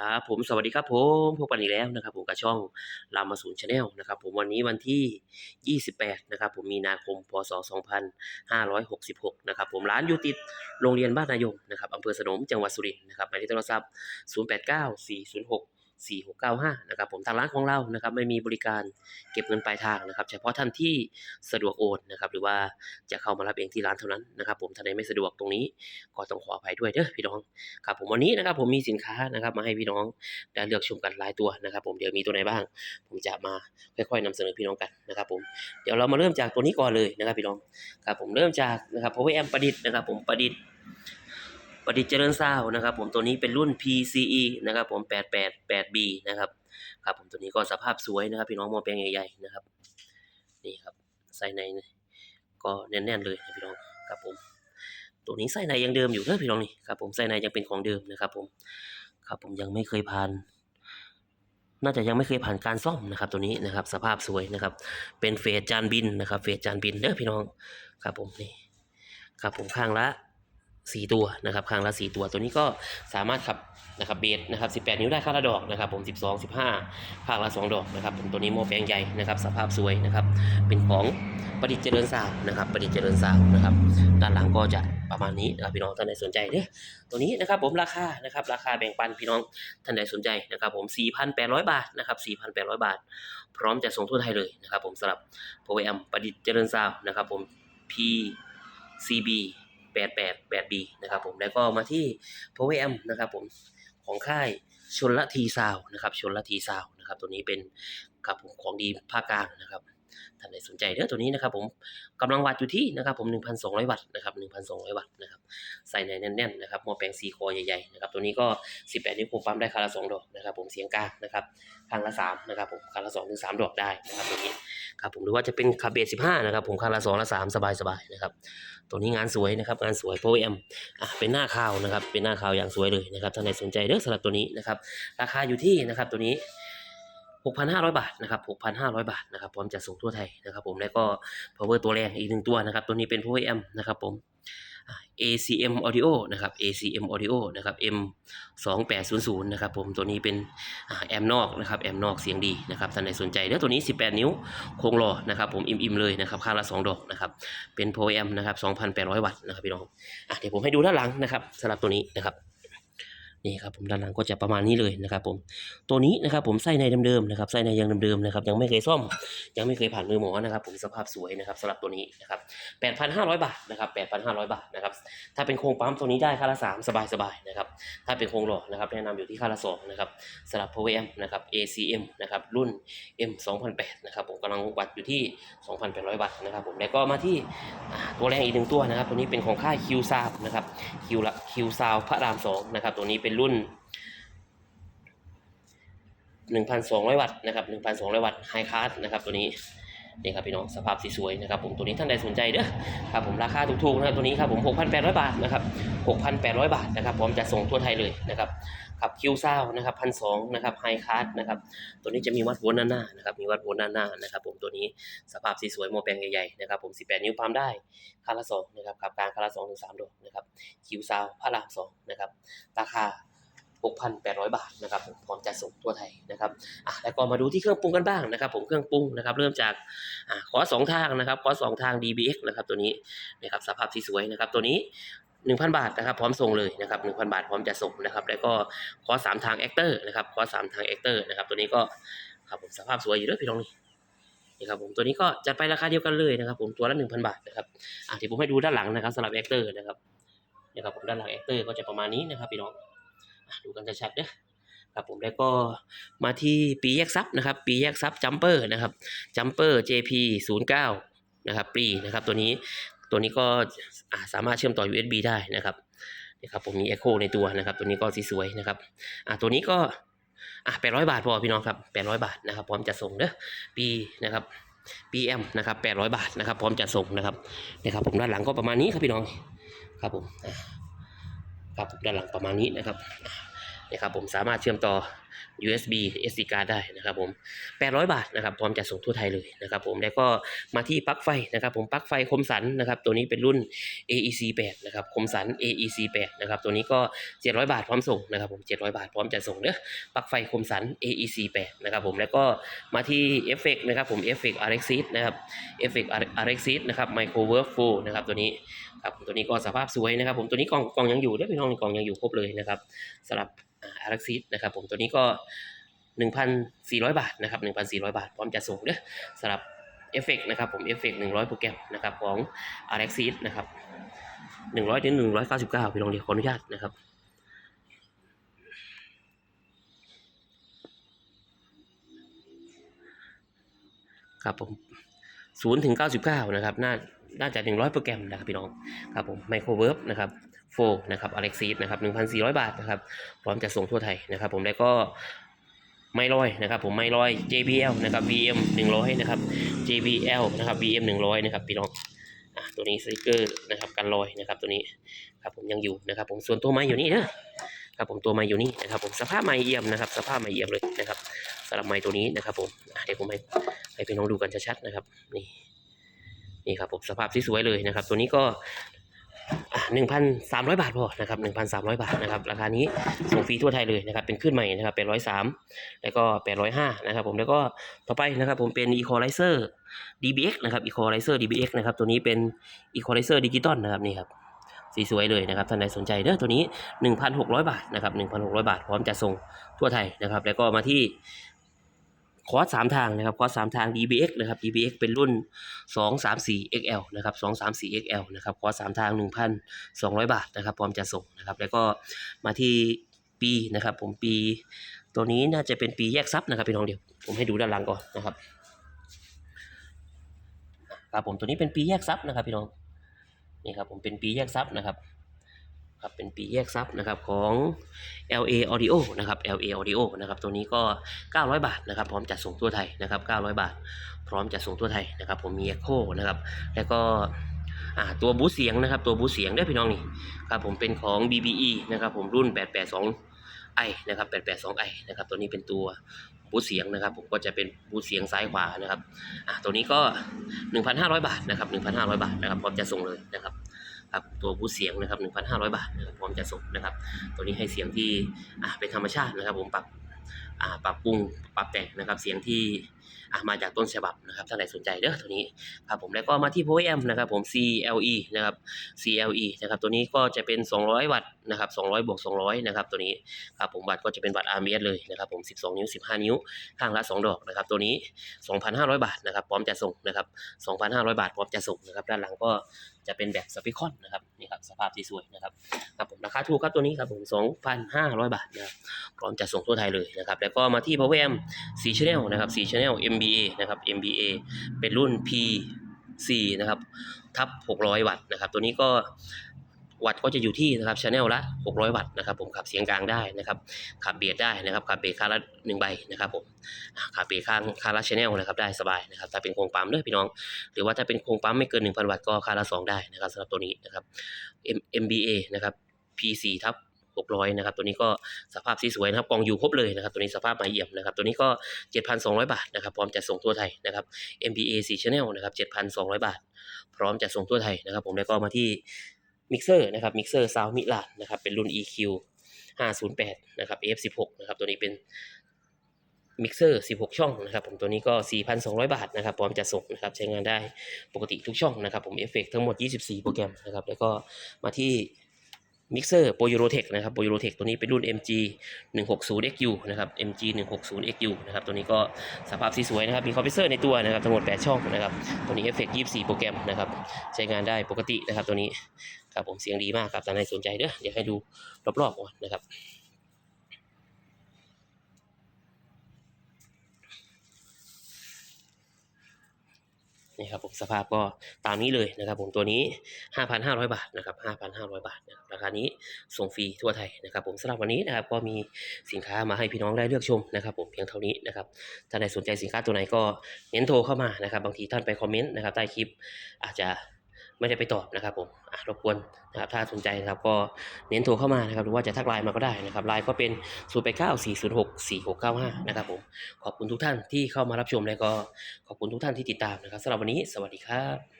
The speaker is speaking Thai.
ครับผมสวัสดีครับผมพบกันอีกแล้วนะครับผมกับช่องรามาศูนย์ชาแนลนะครับผมวันนี้วันที่ 28นะครับผมมีนาคมพศ 2566นะครับผมร้านอยู่ติดโรงเรียนบ้านนายงนะครับอำเภอสนมจังหวัดสุรินทร์นะครับหมายเลขโทรศัพท์ 089 406 4695 นะครับผมทางร้านของเรานะครับไม่มีบริการเก็บเงินปลายทางนะครับ เฉพาะท่านที่สะดวกโอนนะครับ หรือว่าจะเข้ามารับเองที่ร้านเท่านั้นนะครับผมท่านใดไม่สะดวกตรงนี้ก็ต้องขออภัยด้วยเด้อพี่น้องครับผมวันนี้นะครับผมมีสินค้านะครับมาให้พี่น้องได้เลือกชมกันหลายตัวนะครับ ผมเดี๋ยวมีตัวไหนบ้าง ผมจะมาค่อยๆนำเสนอพี่น้องกันนะครับผมเดี๋ยวเรามาเริ่มจากตัวนี้ก่อนเลยนะครับพี่น้องครับผมเริ่มจากนะครับ power amp ประดิษฐ์นะครับ ผมประดิษฐ์ ประดิเจริญซาวน์นะครับ ผมตัวนี้เป็นรุ่น PCE นะครับผม 888B นะครับครับผมตัวนี้ก็สภาพสวยนะครับ พี่น้องมองแปลงใหญ่ๆนะครับนี่ครับใส่ในก็แน่นๆเลยนะพี่น้องครับผม ตัวนี้ไส้ในยังเดิมอยู่เด้อพี่น้องนี่ครับผมไส้ในยังเป็นของเดิมนะครับ ผมครับผมยังไม่เคยผ่าน น่าจะยังไม่เคยผ่านการซ่อมนะครับ ตัวนี้นะครับ สภาพสวยนะครับ เป็นเฟสจานบินนะครับ เฟสจานบินเด้อพี่น้องครับผมนี่ครับผมข้างละ สี่ตัวนะครับข้างละสี่ตัวตัวนี้ก็สามารถขับนะครับเบสนะครับสิบแปดนิ้วได้ข้างละดอกนะครับผมสิบสองสิบห้าข้งละสองดอกนะครับผมตัวนี้โมแปลงใหญ่นะครับสภาพสวยนะครับเป็นของประดิษฐ์เจริญสาวนะครับประดิษฐ์เจริญสาวนะครับด้านหลังก็จะประมาณนี้นะครับพี่น้องท่านใดสนใจเด้อตัวนี้นะครับผมราคานะครับราคาแบ่งปันพี่น้องท่านใดสนใจนะครับผม4,800บาทนะครับ4,800บาท พร้อมจะส่งทั่วไทยเลยนะครับผมสำหรับ p o w e m ประดิษฐ์เจริญซาวน์นะครับผม PCB 888B นะครับผมแล้วก็มาที่ p o w e m นะครับผมของค่ายชนละทีซาวนะครับชนละทีซาวนะครับตัวนี้เป็นครับผมของดีภาคกลางนะครับ ท่านใดสนใจเด้อตัวนี้นะครับผมกำลังวัดอยู่ที่นะครับผม 1,200 วัตต์นะครับ 1,200 วัตต์นะครับใส่ในแน่นๆนะครับหม้อแปลงซีคอใหญ่ๆนะครับตัวนี้ก็ 18 นิ้วโคมปั๊มได้ครั้งละ2ดอกนะครับผมเสียงกลางนะครับครั้งละ3นะครับผมครั้งละ2ถึง3ดอกได้นะครับตัวนี้ครับผมหรือว่าจะเป็นคาเบส15นะครับผมครั้งละ2ละ3สบายๆนะครับตัวนี้งานสวยนะครับงานสวยโปรแอมอะเป็นหน้าข่าวนะครับเป็นหน้าข่าวอย่างสวยเลยนะครับท่านใดสนใจเด้อสำหรับตัวนี้นะครับราคาอยู่ที่นะครับตัวนี้ 6,500 บาทนะครับ 6,500 บาทนะครับ พร้อมจะส่งทั่วไทยนะครับ ผม แล้วก็ power ตัวแรงอีกหนึ่งตัวนะครับ ตัวนี้เป็น power amp นะครับผม ACM Audio นะครับ ACM Audio นะครับ M 2800นะครับผมตัวนี้เป็นแอมนอกนะครับแอมนอกเสียงดีนะครับท่านใดสนใจเด้อตัวนี้ 18 นิ้วโครงหล่อนะครับผมอิ่มๆเลยนะครับค่าละ 2 ดอกนะครับเป็น power amp นะครับ 2,800 วัตต์นะครับพี่น้องอะเดี๋ยวผมให้ดูด้านหลังนะครับสำหรับตัวนี้นะครับ นี่ครับผมด้านหลังก็จะประมาณนี้เลยนะครับผมตัวนี้นะครับผมไส้ในเดิมๆนะครับไส้ในยังเดิมๆนะครับยังไม่เคยซ่อม ยังไม่เคยผ่านมือหมอนะครับผมสภาพสวยนะครับสำหรับตัวนี้นะครับ8,500 บาทนะครับ8,500 บาทนะครับถ้าเป็นโครงปั๊มตัวนี้ได้ค่าละ3สบายๆนะครับถ้าเป็นโครงหล่อนะครับแนะนำอยู่ที่ค่าละ2นะครับสำหรับ Power M นะครับ ACM นะครับรุ่น M 2008นะครับผมกำลังวัดอยู่ที่ 2,800 บาทนะครับผมแล้วก็มาที่ตัวแรงอีกหนึ่งตัวนะครับตัวนี้เป็นของค่าย Q Sound นะครับ Q ละ Q Sound พระราม2นะครับตัวนี้เป็นรุ่น 1,200 วัตต์นะครับ 1,200 วัตต์ไฮคาสนะครับตัวนี้ นี่ครับพี่น้องสภาพสีสวยนะครับผมตัวนี้ท่านใดสนใจเด้อครับผมราคาถูกๆนะครับตัวนี้ครับผม6,800 บาทนะครับ6,800 บาทนะครับพร้อมจะส่งทั่วไทยเลยนะครับขับคิวซาวนะครับพันสองนะครับไฮคาสนะครับตัวนี้จะมีวัดโวลต์ด้านหน้านะครับมีวัดโวลต์ด้านหน้านะครับผมตัวนี้สภาพสีสวยโมแปลงใหญ่ๆนะครับผม 18 นิ้วปั๊มได้คาละสองนะครับขับกลางคาละสองถึงสามดอกนะครับคิวซาวพระรามสองนะครับราคา 6,800 บาทนะครับผมพร้อมจะส่งทั่วไทยนะครับอะแล้วก็มาดูที่เครื่องปรุงกันบ้างนะครับ ผมเครื่องปรุงนะครับ เริ่มจากอ่าขอสองทางนะครับขอสองทาง DBX นะครับตัวนี้นะครับสภาพที่สวยนะครับตัวนี้1,000 บาทนะครับพร้อมส่งเลยนะครับ1,000 บาทพร้อมจะส่งนะครับ แล้วก็ขอสามทางแอคเตอร์นะครับขอสามทางแอคเตอร์นะครับตัวนี้ก็ครับผมสภาพสวยอยู่ด้วยพี่น้องนี่นี่ครับผมตัวนี้ก็จัดไปราคาเดียวกันเลยนะครับผมตัวละ1,000 บาทนะครับอะเดี๋ยวผมให้ดูด้านหลังนะครับสำหรับแอคเตอร์นะครับนี่ครับผมด้านหลังแอคเตอร์ก็จะประมาณนี้นะครับพี่น้องอะ ดูกันชัดๆเด้อครับผมแล้วก็มาที่ปีแยกซับนะครับ ปีแยกซับจัมเปอร์นะครับจัมเปอร์ JP 0 9นะครับปีนะครับตัวนี้ตัวนี้ก็สามารถเชื่อมต่อ USB ได้นะครับนี่ครับผมมี Echo ในตัวนะครับ ตัวนี้ก็สีสวยนะครับอ่าตัวนี้ก็อะ800บาทพอพี่น้องครับ800บาทนะครับพร้อมจะส่งเด้อปีนะครับ PM นะครับ800บาทนะครับพร้อมจะส่งนะครับนี่ครับผมด้านหลังก็ประมาณนี้ครับพี่น้องครับผมอ ครับผมด้านหลังประมาณนี้นะครับนี่ครับผมสามารถเชื่อมต่อ USB SD card ได้นะครับผม 800 บาทนะครับพร้อมจะส่งทั่วไทยเลยนะครับผมแล้วก็มาที่ปลั๊กไฟนะครับผมปลั๊กไฟคมสันนะครับตัวนี้เป็นรุ่น AEC 8นะครับคมสัน AEC 8นะครับตัวนี้ก็ 700 บาทพร้อมส่งนะครับผม700 บาทพร้อมจะส่งเด้อปลั๊กไฟคมสัน AEC 8นะครับผมแล้วก็มาที่เอฟเฟกนะครับผมเอฟเฟก Alexis นะครับเอฟเฟก Alexis นะครับ Micro Workflow นะครับตัวนี้ครับตัวนี้ก็สภาพสวยนะครับผมตัวนี้กล่องกล่องยังอยู่เด้อพี่น้องกล่องยังอยู่ครบเลยนะครับสำหรับ อารักซิสนะครับผมตัวนี้ก็ 1,400 บาทนะครับ1,400 บาท พร้อมจะส่งเด้อสำหรับเอฟเฟกนะครับผมเอฟเฟก100โปรแกรมนะครับของอารักซิสนะครับ100ถึง199พี่ลองเดียวขออนุญาตนะครับครับผม0ถึง99นะครับน่าน่าจะ100โปรแกรมนะครับพี่น้องครับผมไมโครเวิร์บนะครับ โฟนะครับอเล็กซีสนะครับ1,400 บาทนะครับพร้อมจะส่งทั่วไทยนะครับ ผมแล้วก็ไม่ลอยนะครับผมไม่ลอย JBL นะครับ VM 100นะครับ JBL นะครับ VM 100นะครับพี่น้องตัวนี้สติกเกอร์นะครับกันรอยนะครับตัวนี้ครับผมยังอยู่นะครับผมส่วนตัวไม้อยู่นี่นะครับผมตัวไม้อยู่นี่นะครับผมสภาพไม้เยี่ยมนะครับ สภาพไม้เยี่ยมเลยนะครับสำหรับไม้ตัวนี้นะครับผมเดี๋ยวผมให้ให้พี่น้องดูกันชัดๆนะครับนี่นี่ครับผมสภาพที่สวยเลยนะครับ ตัวนี้ก็ หนึ่งพันสามร้อยบาทพอนะครับหนึ่งพันสามร้อยบาทนะครับราคานี้ส่งฟรีทั่วไทยเลยนะครับเป็นขึ้นใหม่นะครับแปดร้อยสามแล้วก็แปดร้อยห้านะครับผมแล้วก็ต่อไปนะครับผมเป็น Equalizer DBX นะครับ Equalizer DBX นะครับตัวนี้เป็น Equalizer Digital นะครับนี่ครับสีสวยเลยนะครับท่านใดสนใจเด้อตัวนี้ 1,600 บาทนะครับ1,600 บาท พร้อมจะส่งทั่วไทยนะครับ แล้วก็มาที่ คอร์สสามทางนะครับคอร์สสามทาง DBX นะครับ DBX เป็นรุ่น 234 XL นะครับ 234 XL นะครับคอร์สสามทาง 1,200 บาทนะครับ พร้อมจะส่งนะครับ แล้วก็มาที่ปีนะครับ ผมปี ตัวนี้น่าจะเป็นปีแยกซับนะครับพี่น้องเดี๋ยว ผมให้ดูด้านหลังก่อนนะครับครับผมตัวนี้เป็นปีแยกซับนะครับพี่น้องนี่ครับผมเป็นปีแยกซับนะครับ ครับเป็นปีแยกซับนะครับของ LA Audio นะครับ LA Audio นะครับตัวนี้ก็ 900 บาทนะครับพร้อมจัดส่งทั่วไทยนะครับ 900 บาท พร้อมจัดส่งทั่วไทยนะครับผมมี Echo นะครับแล้วก็ตัวบูสเสียงนะครับตัวบูสเสียงได้พี่น้องนี่ครับผมเป็นของ BBE นะครับผมรุ่น 882i นะครับ 882i นะครับตัวนี้เป็นตัวบูสเสียงนะครับ ผมก็จะเป็นบูสเสียงซ้ายขวานะครับตัวนี้ก็ 1,500 บาทนะครับ1,500 บาทนะครับพร้อมจะส่งเลยนะครับ ครับตัวบูสเสียงนะครับ 1,500 บาทนะครับพร้อมจะส่งนะครับ ตัวนี้ให้เสียงที่เป็นธรรมชาตินะครับ ผมปรับปรับปรุงปรับแต่งนะครับ เสียงที่ มาจากต้นฉบับนะครับถ้านใครสนใจเด้อตัวนี้ครับผมแล้วก็มาที่ Power Amp นะครับผม CLE นะครับ CLE นะครับตัวนี้ก็จะเป็น 200 วัตต์นะครับ200บวก200นะครับตัวนี้ครับผมวัตต์ก็จะเป็นวัตต์ RMS เลยนะครับผม12 นิ้ว 15 นิ้วข้างละ 2 ดอกนะครับตัวนี้ 2,500 บาทนะครับพร้อมจะส่งนะครับ2,500 บาทพร้อมจะส่งนะครับด้านหลังก็จะเป็นแบบสปีคอนนะครับนี่ครับสภาพที่สวยนะครับครับผมราคาถูกครับตัวนี้ครับผม2,500 บาทนะครับพร้อมจะส่งทั่วไทยเลยนะครับแล้วก็มาที่ Power Amp 4 Channel นะครับ4 Channel MBA นะครับ MBA เป็นรุ่น P4 นะครับทับ 600 วัตต์นะครับ ตัวนี้ก็วัตต์ก็จะอยู่ที่นะครับ Channel ละ 600 วัตต์นะครับผมขับเสียงกลางได้นะครับขับเบสได้นะครับขับเบสข้าละ1ใบนะครับผมขับเบสข้างข้าละ Channel นะครับได้สบายนะครับถ้าเป็นโครงปั๊มด้อพี่น้อง หรือว่าถ้าเป็นโครงปั๊มไม่เกิน 1,000 วัตต์ก็ค่าละ 2 ได้นะครับสำหรับตัวนี้นะครับ M MBA นะครับ P4 ทับ 600นะครับตัวนี้ก็สภาพสีสวยนะครับกล่องอยู่ครบเลยนะครับตัวนี้สภาพใหม่เอี่ยมนะครับตัวนี้ก็ 7,200 บาทนะครับพร้อมจะส่งทั่วไทยนะครับ MBA 4 Channel นะครับ7,200 บาท พร้อมจะส่งทั่วไทยนะครับ ผมแล้วก็มาที่มิกเซอร์นะครับมิกเซอร์ซาวมิลานนะครับเป็นรุ่น EQ 508นะครับ F16 นะครับตัวนี้เป็นมิกเซอร์16 ช่องนะครับผมตัวนี้ก็ 4,200 บาทนะครับพร้อมจะส่งนะครับใช้งานได้ปกติทุกช่องนะครับผมเอฟเฟกทั้งหมด 24 โปรแกรมนะครับแล้วก็มาที่ มิกเซอร์โปรยูโรเทคนะครับโปรยูโรเทคตัวนี้เป็นรุ่น MG 160 XU นะครับ MG 160 XU นะครับตัวนี้ก็สภาพสีสวยนะครับ มีคอมเพรสเซอร์ในตัวนะครับทั้งหมด 8 ช่องนะครับ ตัวนี้เอฟเฟกต์24 โปรแกรมนะครับ ใช้งานได้ปกตินะครับตัวนี้ครับผมเสียงดีมากครับท่านใดสนใจเด้อเดี๋ยวให้ดูรอบๆก่อนนะครับ นี่ครับผมสภาพก็ตามนี้เลยนะครับผมตัวนี้ 5,500 บาทนะครับ5,500 บาทนะครับราคานี้ส่งฟรีทั่วไทยนะครับผมสำหรับวันนี้นะครับก็มีสินค้ามาให้พี่น้องได้เลือกชมนะครับผมเพียงเท่านี้นะครับถ้าใดสนใจสินค้าตัวไหนก็เน้นโทรเข้ามานะครับบางทีท่านไปคอมเมนต์นะครับใต้คลิปอาจจะ ไม่ได้ไปตอบนะครับผมรบกวนนะครับถ้าสนใจนะครับก็เน้นโทรเข้ามานะครับหรือว่าจะทักไลน์มาก็ได้นะครับไลน์ก็เป็น 0 8 9 4 0 6 4 6 9 5 นะครับผมขอบคุณทุกท่านที่เข้ามารับชมและก็ขอบคุณทุกท่านที่ติดตามนะครับสำหรับวันนี้สวัสดีครับ